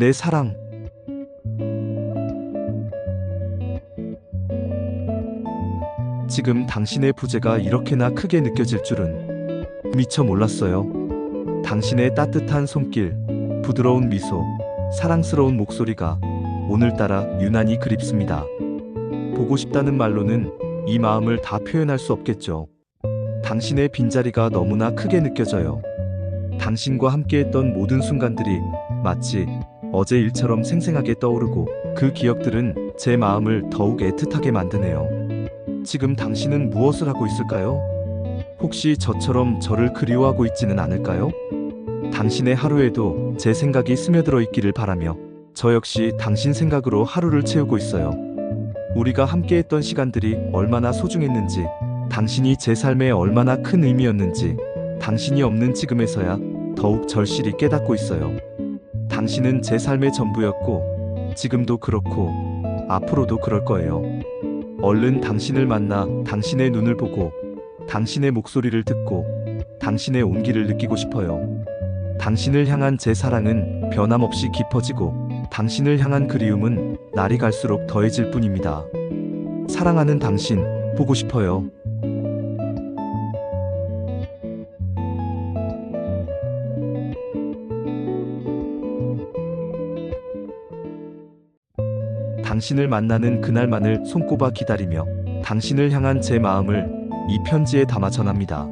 내 사랑. 지금 당신의 부재가 이렇게나 크게 느껴질 줄은 미처 몰랐어요. 당신의 따뜻한 손길, 부드러운 미소, 사랑스러운 목소리가 오늘따라 유난히 그립습니다. 보고 싶다는 말로는 이 마음을 다 표현할 수 없겠죠. 당신의 빈자리가 너무나 크게 느껴져요. 당신과 함께했던 모든 순간들이 마치 어제 일처럼 생생하게 떠오르고 그 기억들은 제 마음을 더욱 애틋하게 만드네요. 지금 당신은 무엇을 하고 있을까요? 혹시 저처럼 저를 그리워하고 있지는 않을까요? 당신의 하루에도 제 생각이 스며들어 있기를 바라며 저 역시 당신 생각으로 하루를 채우고 있어요. 우리가 함께했던 시간들이 얼마나 소중했는지, 당신이 제 삶에 얼마나 큰 의미였는지, 당신이 없는 지금에서야 더욱 절실히 깨닫고 있어요. 당신은 제 삶의 전부였고, 지금도 그렇고, 앞으로도 그럴 거예요. 얼른 당신을 만나 당신의 눈을 보고, 당신의 목소리를 듣고, 당신의 온기를 느끼고 싶어요. 당신을 향한 제 사랑은 변함없이 깊어지고, 당신을 향한 그리움은 날이 갈수록 더해질 뿐입니다. 사랑하는 당신, 보고 싶어요. 당신을 만나는 그날만을 손꼽아 기다리며 당신을 향한 제 마음을 이 편지에 담아 전합니다.